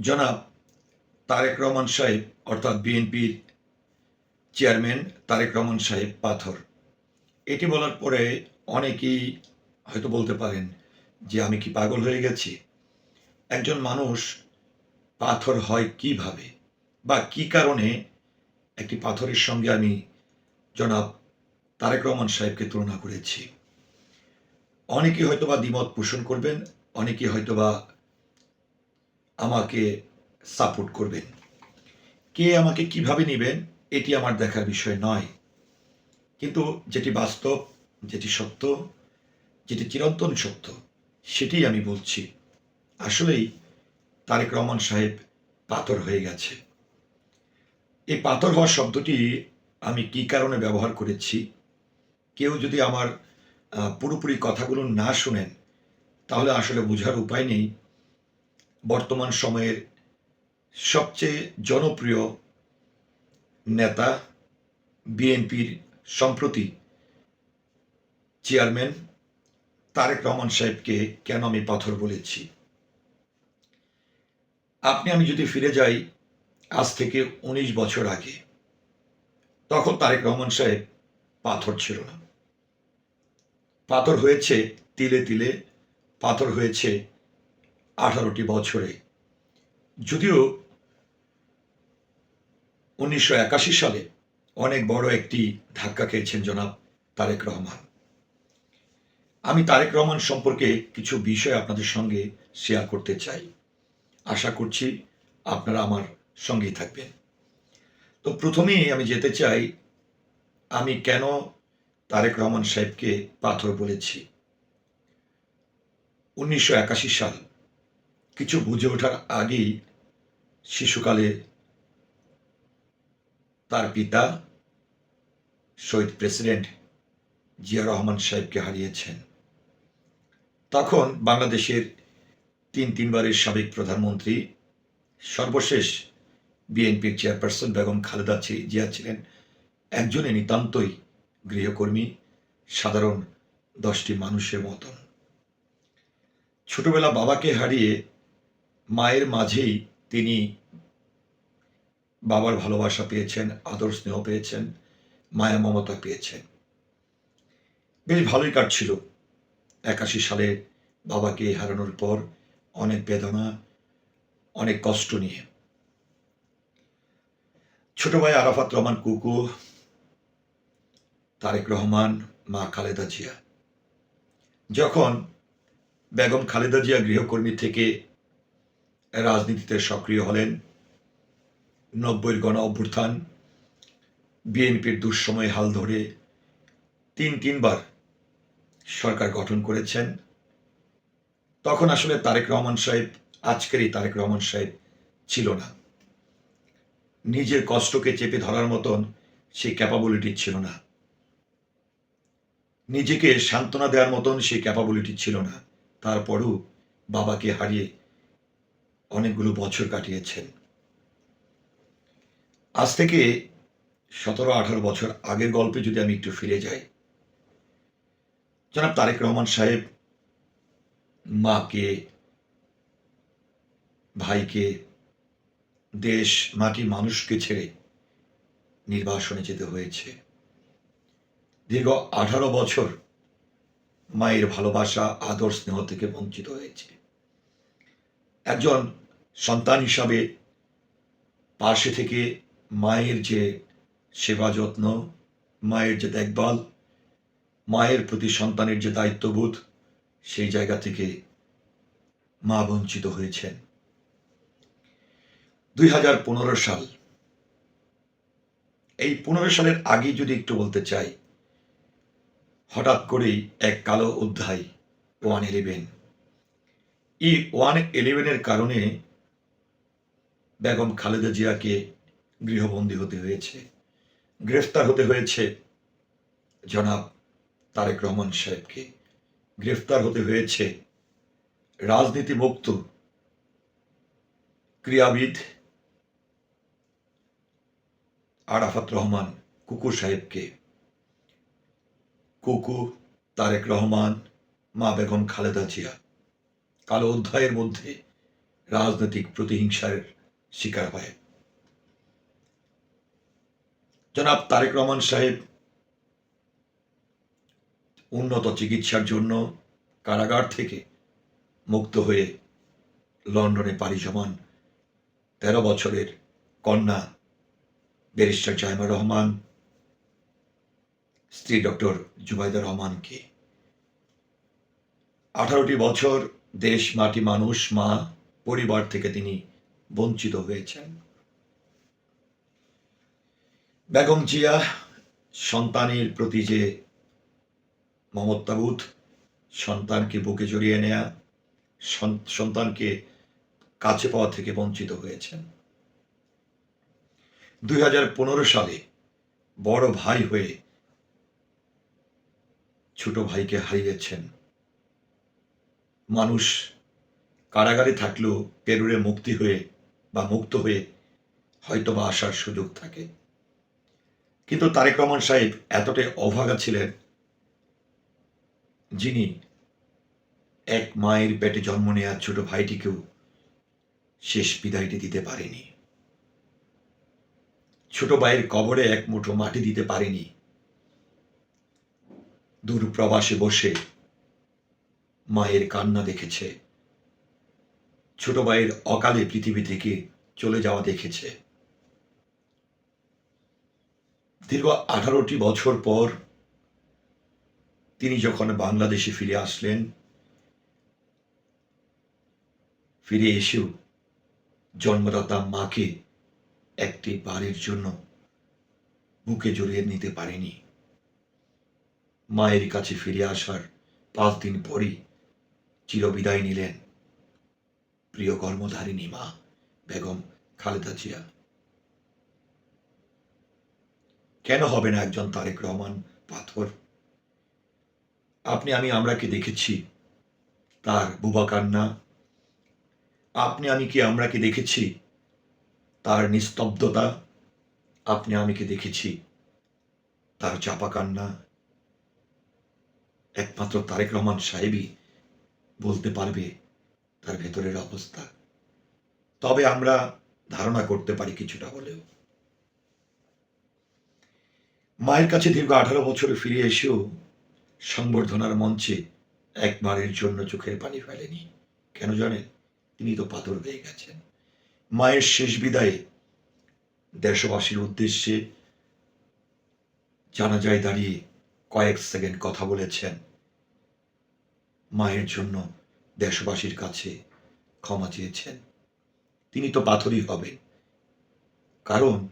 জনাব তারেক রহমান সাহেব, অর্থাৎ বিএনপির চেয়ারম্যান তারেক রহমান সাহেব পাথর। এটি বলার পরে অনেকেই হয়তো বলতে পারেন যে আমি কি পাগল হয়ে গেছি? একজন মানুষ পাথর হয় কীভাবে? বা কি কারণে একটি পাথরের সঙ্গে আমি জনাব তারেক রহমান সাহেবকে তুলনা করেছি? অনেকেই হয়তোবা দ্বিমত পোষণ করবেন, অনেকেই হয়তোবা আমাকে সাপোর্ট করবেন কে আমাকে কীভাবে নেবেন, এটি আমার দেখার বিষয় নয়। কিন্তু যেটি বাস্তব, যেটি সত্য, যেটি চিরন্তন সত্য সেটি আমি বলছি। আসলেই তারেক রহমান সাহেব পাথর হয়ে গেছে। এই পাথর হওয়ার শব্দটি আমি কি কারণে ব্যবহার করেছি? কেউ যদি আমার পুরোপুরি কথাগুলো না শুনেন, তাহলে আসলে বোঝার উপায় নেই। বর্তমান সময়ের সবচেয়ে জনপ্রিয় নেতা বিএনপির সম্প্রতি চেয়ারম্যান তারেক রহমান সাহেবকে কেন আমি পাথর বলেছি? আপনি, আমি যদি ফিরে যাই আজ থেকে উনিশ বছর আগে, তখন তারেক রহমান সাহেব পাথর ছিল না। পাথর হয়েছে তিলে তিলে, পাথর হয়েছে আঠারোটি বছরে। যদিও উনিশশো একাশি সালে অনেক বড় একটি ধাক্কা খেয়েছেন জনাব তারেক রহমান। আমি তারেক রহমান সম্পর্কে কিছু বিষয় আপনাদের সঙ্গে শেয়ার করতে চাই। আশা করছি আপনারা আমার সঙ্গেই থাকবেন। তো প্রথমেই আমি যেতে চাই, আমি কেন তারেক রহমান সাহেবকে পাথর বলেছি? উনিশশো একাশি সাল কিছু বুঝে ওঠার আগেই শিশুকালে তার পিতা শহীদ প্রেসিডেন্ট জিয়া রহমান সাহেবকে হারিয়েছেন। তখন বাংলাদেশের তিন তিনবারের সাবেক প্রধানমন্ত্রী, সর্বশেষ বিএনপির চেয়ারপারসন বেগম খালেদা জিয়া ছিলেন। একজনে নিতান্তই গৃহকর্মী, সাধারণ দশটি মানুষের মতন। ছোটবেলা বাবাকে হারিয়ে মায়ের মাঝেই তিনি বাবার ভালোবাসা পেয়েছেন, আদর স্নেহ পেয়েছেন, মায়া মমতা পেয়েছেন। বেশ ভালোই কাটছিল। একাশি সালে বাবাকে হারানোর পর অনেক বেদনা, অনেক কষ্ট নিয়ে। ছোট ভাই আরাফাত রহমান কুকু, তারেক রহমান, মা খালেদা জিয়া। যখন বেগম খালেদা জিয়া গৃহকর্মী থেকে রাজনীতিতে সক্রিয় হলেন। নব্বইয়ের গণ অভ্যুত্থান, বিএনপির দুঃসময়ে হাল ধরে তিন তিনবার সরকার গঠন করেছেন। তখন আসলে তারেক রহমান সাহেব, আজকের এই তারেক রহমান সাহেব ছিল না। নিজের কষ্টকে চেপে ধরার মতন সেই ক্যাপাবিলিটি ছিল না। নিজেকে সান্ত্বনা দেওয়ার মতন সেই ক্যাপাবিলিটি ছিল না। তারপরও বাবাকে হারিয়ে অনেকগুলো বছর কাটিয়েছেন। আজ থেকে সতেরো, আঠারো বছর আগের গল্পে যদি আমি একটু ফিরে যাই, জনাব তারেক রহমান সাহেব মাকে, ভাইকে, দেশ, মাটি, মানুষকে ছেড়ে নির্বাসনে যেতে হয়েছে। দীর্ঘ আঠারো বছর মায়ের ভালোবাসা, আদর, স্নেহ থেকে বঞ্চিত হয়েছে। একজন সন্তান হিসাবে পাশে থেকে মায়ের যে সেবা যত্ন, মায়ের যে দেখভাল, মায়ের প্রতি সন্তানের যে দায়িত্ববোধ, সেই জায়গা থেকে মা বঞ্চিত হয়েছেন। দুই হাজার পনেরো সাল। এই পনেরো সালের আগে যদি একটু বলতে চাই, হঠাৎ করেই এক কালো অধ্যায় ওয়ান ইলেভেন এই ওয়ান ইলেভেনের কারণে বেগম খালেদা জিয়াকে গৃহবন্দী হতে হয়েছে। গ্রেফতার হতে হয়েছে জনাব তারেক রহমান সাহেবকে। গ্রেফতার হতে হয়েছে রাজনীতি মুক্ত ক্রীড়াবিদ আরাফাত রহমান কুকু সাহেবকে। কুকু, তারেক রহমান, মা বেগম খালেদা জিয়া। কালো অধ্যায়ের মধ্যে রাজনৈতিক প্রতিহিংসার শিকার হয়। জনাব তারেক রহমান সাহেব উন্নত চিকিৎসার জন্য কারাগার থেকে মুক্ত হয়ে লন্ডনে পাড়ি জমান তেরো বছরের কন্যা ব্যারিস্টার জাইমা রহমান, স্ত্রী ডক্টর জুবাইদা রহমানকে। আঠারোটি বছর দেশ, মাটি, মানুষ, মা, পরিবার থেকে তিনি বঞ্চিত হয়েছেন। বেগম জিয়া সন্তানের প্রতি যে মমত্বাবোধ, সন্তানকে বুকে জড়িয়ে নেয়া, সন- সন্তানকে কাছে পাওয়া থেকে বঞ্চিত হয়েছেন। দুই হাজার পনেরো সালে বড় ভাই হয়ে ছোট ভাইকে হারিয়েছেন মানুষ কারাগারে থাকলেও পেরুরে মুক্তি হয়ে বা মুক্ত হয়ে হয়তো বা আসার সুযোগ থাকে। কিন্তু তারেক রহমান সাহেব এতটাই অভাগা ছিলেন যিনি এক মায়ের পেটে জন্ম নেওয়া ছোট ভাইটিকেও শেষ বিদায়টি দিতে পারেনি। ছোট ভাইয়ের কবরে এক মুঠো মাটি দিতে পারেনি। দূর প্রবাসে বসে মায়ের কান্না দেখেছে। ছোট ভাইয়ের অকালে পৃথিবী থেকে চলে যাওয়া দেখেছে। দীর্ঘ আঠারোটি বছর পর তিনি যখন বাংলাদেশে ফিরে আসলেন, ফিরে এসেও জন্মদাতা মাকে একটি বাড়ির জন্য বুকে জড়িয়ে নিতে পারেনি। মায়ের কাছে ফিরে আসার পাঁচ দিন পরই চিরবিদায় নিলেন। প্রিয় কর্মধারিণী মা বেগম খালেদা জিয়া। কেন হবে না একজন তারেক রহমান পাথর? আপনি আমি আমরা কি দেখেছি, তার বুবা কান্না। আপনি আমি কি আমরা কি দেখেছি, তার নিস্তব্ধতা। আপনি আমি কি দেখেছি, তার চাপা কান্না। একমাত্র তারেক রহমান সাহেবই বলতে পারবে তার ভেতরের অবস্থা। তবে আমরা ধারণা করতে পারি কিছুটা হলেও। মায়ের কাছে দীর্ঘ আঠারো বছরে ফিরে এসেও সংবর্ধনার মঞ্চে একবারের জন্য চোখের পানি ফেলেনি। কেন জানেন? তিনি তো পাথর হয়ে গেছেন। মায়ের শেষ বিদায়ে দেশবাসীর উদ্দেশ্যে জানাজায় দাঁড়িয়ে কয়েক সেকেন্ড কথা বলেছেন মায়ের জন্য দেশবাসীর কাছে ক্ষমা চেয়েছেন। তিনি তো পাথরই হবেন। কারণ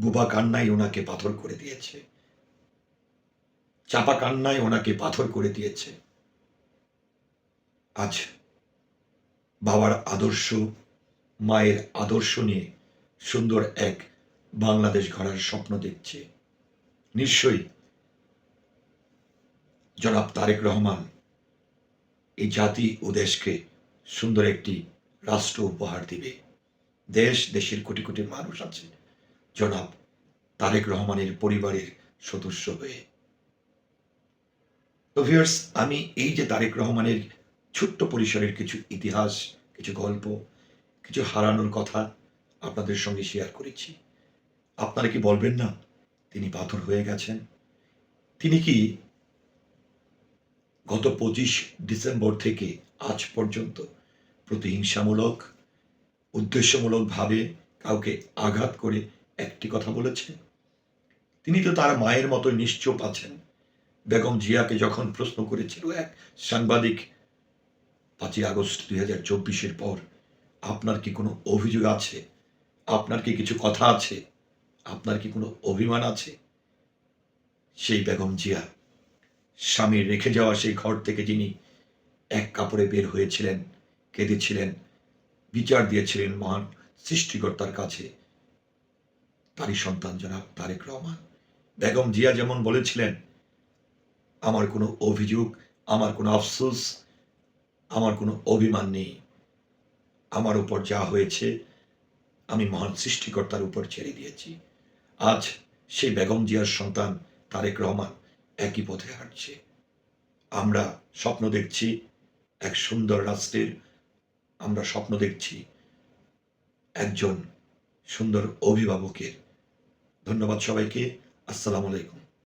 বুবা কান্নাই ওনাকে পাথর করে দিয়েছে। চাপা কান্নায় ওনাকে পাথর করে দিয়েছে। আজ বাবার আদর্শ, মায়ের আদর্শ নিয়ে সুন্দর এক বাংলাদেশ গড়ার স্বপ্ন দেখছে। নিশ্চয়ই জনাব তারেক রহমান এই জাতি ও দেশকে সুন্দর একটি রাষ্ট্র উপহার দিবে। দেশ দেশের কোটি কোটি মানুষ আছে। জনাব তারেক রহমানের পরিবারের সদস্য হয়ে। তো ভিউয়ার্স আমি এই যে তারেক রহমানের ছোট্ট পরিসরের কিছু ইতিহাস, কিছু গল্প, কিছু হারানোর কথা আপনাদের সঙ্গে শেয়ার করেছি। আপনারা কি বলবেন না, তিনি পাথর হয়ে গেছেন? তিনি কি গত পঁচিশ ডিসেম্বর থেকে আজ পর্যন্ত প্রতিহিংসামূলক, উদ্দেশ্যমূলকভাবে কাউকে আঘাত করে একটি কথা বলেছেন। তিনি তো তার মায়ের মতো নিশ্চুপ আছেন। বেগম জিয়াকে যখন প্রশ্ন করেছিল এক সাংবাদিক, পাঁচই আগস্ট দুই হাজার চব্বিশের পর, আপনার কি কোনো অভিযোগ আছে? আপনার কি কিছু কথা আছে? আপনার কি কোনো অভিমান আছে? সেই বেগম জিয়া স্বামীর রেখে যাওয়া সেই ঘর থেকে যিনি এক কাপড়ে বের হয়েছিলেন, কেঁদেছিলেন, বিচার দিয়েছিলেন মহান সৃষ্টিকর্তার কাছে, তারই সন্তান জনাব তারেক রহমান। বেগম জিয়া যেমন বলেছিলেন, আমার কোনো অভিযোগ, আমার কোনো আফসোস, আমার কোনো অভিমান নেই। আমার উপর যা হয়েছে, আমি মহান সৃষ্টিকর্তার উপর ছেড়ে দিয়েছি। আজ সেই বেগম জিয়ার সন্তান তারেক রহমান। একই পথে হাঁটছে। আমরা স্বপ্ন দেখছি এক সুন্দর রাষ্ট্রের আমরা স্বপ্ন দেখছি একজন সুন্দর অভিভাবকের। ধন্যবাদ সবাইকে। আসসালামু আলাইকুম।